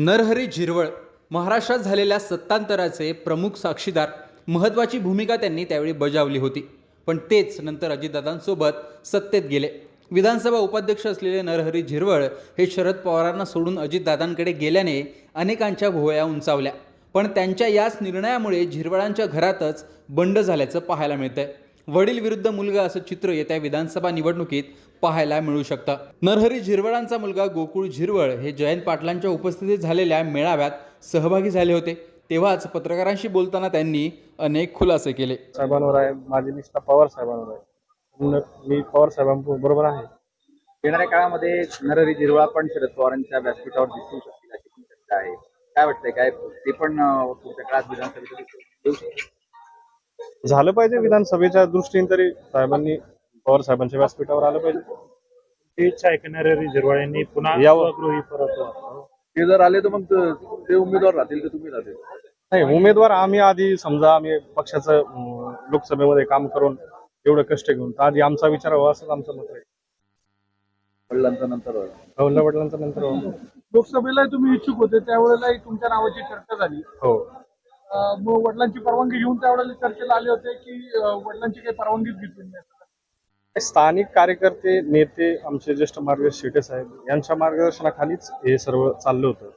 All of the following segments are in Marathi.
नरहरी झिरवळ महाराष्ट्रात झालेल्या सत्तांतराचे प्रमुख साक्षीदार महत्त्वाची भूमिका त्यांनी त्यावेळी बजावली होती. पण तेच नंतर अजितदादांसोबत सत्तेत गेले. विधानसभा उपाध्यक्ष असलेले नरहरी झिरवळ हे शरद पवारांना सोडून अजितदादांकडे गेल्याने अनेकांच्या भोवया उंचावल्या. पण त्यांच्या याच निर्णयामुळे झिरवळांच्या घरातच बंड झाल्याचं पाहायला मिळतंय. वडील विरुद्ध मुलगा असं चित्र येत्या विधानसभा निवडणुकीत पाहायला मिळू शकतं. नरहरी झिरवळांचा मुलगा गोकुळ झिरवळ हे जयंत पाटलांच्या उपस्थितीत झालेल्या मेळाव्यात सहभागी झाले होते. तेव्हाच पत्रकारांशी बोलताना त्यांनी अनेक खुलासे केले. साहेबांवर आहे. माझी निष्ठा पवार साहेबांवर आहे. म्हणून मी पवार साहेबांबरोबर आहे. येणाऱ्या काळामध्ये नरहरी झिरवळा पण शरद पवारांच्या व्यासपीठावर दिसू शकतील अशी पण चर्चा आहे. काय वाटतंय? काय ते पण पुढच्या काळात विधानसभेत झालं पाहिजे विधानसभेच्या दृष्टीने तरी साहेबांनी पवार साहेबांच्या व्यासपीठावर आलं पाहिजे ती इच्छा ऐकणाऱ्या रिझर्वाळ यांनी पुन्हा यावं. स्वगृही परत. ते जर आले तर मग त- ते उमेदवार राहतील का तुम्ही राहतील नाही उमेदवार आम्ही आधी समजा आम्ही पक्षाचं अं, लोकसभेमध्ये काम करून एवढं कष्ट घेऊन तर आधी आमचा विचार व्हावा असंच आमचं मत आहे वडिलांचा नंतर वडिला वडिलांचा नंतर व्हावं. लोकसभेला तुम्ही इच्छुक होते त्यावेळेला तुमच्या नावाची चर्चा झाली हो अं, मग वडिलांची परवानगी घेऊन त्यावेळेला चर्चेला आले होते की अं, वडिलांची काही परवानगीच घेतली नाही स्थानिक कार्यकर्ते नेते आमचे ज्येष्ठ मार्गदर्शक शेटे साहेब यांच्या मार्गदर्शनाखालीच हे सर्व चाललं होतं.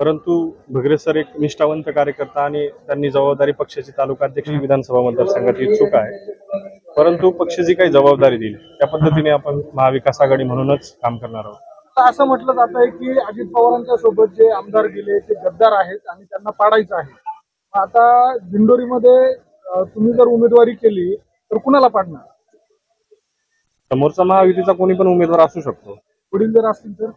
परंतु भगरे सर एक निष्ठावंत कार्यकर्ता आणि त्यांनी जबाबदारी पक्षाची तालुका अध्यक्ष विधानसभा मतदारसंघाची इच्छुक आहे. परंतु पक्ष जी काही जबाबदारी दिली त्या पद्धतीने आपण महाविकास आघाडी म्हणूनच काम करणार आहोत. असं म्हटलं जात आहे की अजित पवारांच्या सोबत जे आमदार गेले ते गद्दार आहेत आणि त्यांना पाडायचं आहे. आता दिंडोरीमध्ये तुम्ही जर उमेदवारी केली तर कुणाला पाडणार? समोरचा महायुतीचा कोणी पण उमेदवार असू शकतो. वडील जर असतील तर?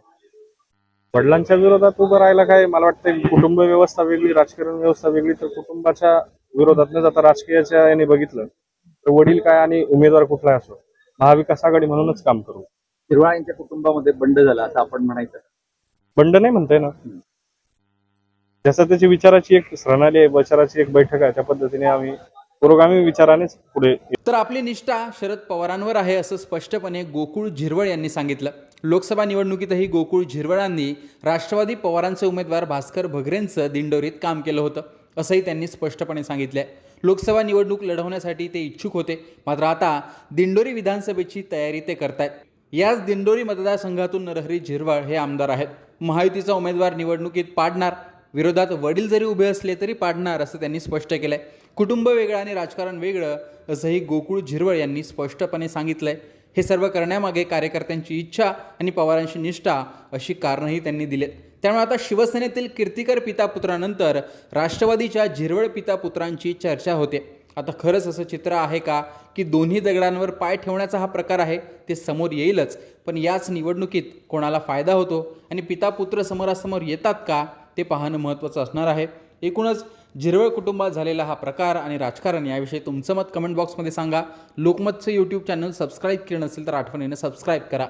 वडिलांच्या विरोधात उभं राहायला काय मला वाटतं कुटुंब व्यवस्था वेगळी राजकारण व्यवस्था वेगळी तर कुटुंबाच्या विरोधात न जाता राजकीयाच्या याने बघितलं तर वडील काय आणि उमेदवार कुठलाही असो. महाविकास आघाडी म्हणूनच काम करू. झिरवळा यांच्या कुटुंबामध्ये बंड झाला असं आपण म्हणायचं. बंड नाही म्हणताय ना. जसं त्याची विचाराची एक प्रणाली आहे विचाराची एक बैठक आहे त्या पद्धतीने आम्ही पुरोगामी विचारानेच पुढे तर आपली निष्ठा शरद पवारांवर आहे असं स्पष्टपणे गोकुळ झिरवळ यांनी सांगितलं. लोकसभा निवडणुकीतही गोकुळ झिरवळांनी राष्ट्रवादी पवारांचे उमेदवार भास्कर भगरेंचं दिंडोरीत काम केलं होतं असंही त्यांनी स्पष्टपणे सांगितलंय. लोकसभा निवडणूक लढवण्यासाठी ते इच्छुक होते मात्र आता दिंडोरी विधानसभेची तयारी ते करतायत. याच दिंडोरी मतदारसंघातून नरहरी झिरवळ हे आमदार आहेत. महायुतीचा उमेदवार निवडणुकीत पाडणार विरोधात वडील जरी उभे असले तरी पाडणार असं त्यांनी स्पष्ट केलं आहे कुटुंब वेगळं आणि राजकारण वेगळं असंही गोकुळ झिरवळ यांनी स्पष्टपणे सांगितलं आहे हे सर्व करण्यामागे कार्यकर्त्यांची इच्छा आणि पवारांची निष्ठा अशी कारणंही त्यांनी दिलेत. त्यामुळे आता शिवसेनेतील कीर्तिकर पितापुत्रानंतर राष्ट्रवादीच्या झिरवळ पितापुत्रांची चर्चा होते. आता खरंच असं चित्र आहे का की दोन्ही दगडांवर पाय ठेवण्याचा हा प्रकार आहे ते समोर येईलच. पण याच निवडणुकीत कोणाला फायदा होतो? आणि पिता पुत्र समोरासमोर येतात का? ते पाहणं महत्त्वाचं असणार आहे. एकूणच झिरवळ कुटुंबात झालेला हा प्रकार आणि राजकारण याविषयी तुमचं मत कमेंट बॉक्समध्ये सांगा. लोकमतचं यूट्यूब चॅनल सबस्क्राईब केलं नसेल तर आठवणीनं सबस्क्राईब करा.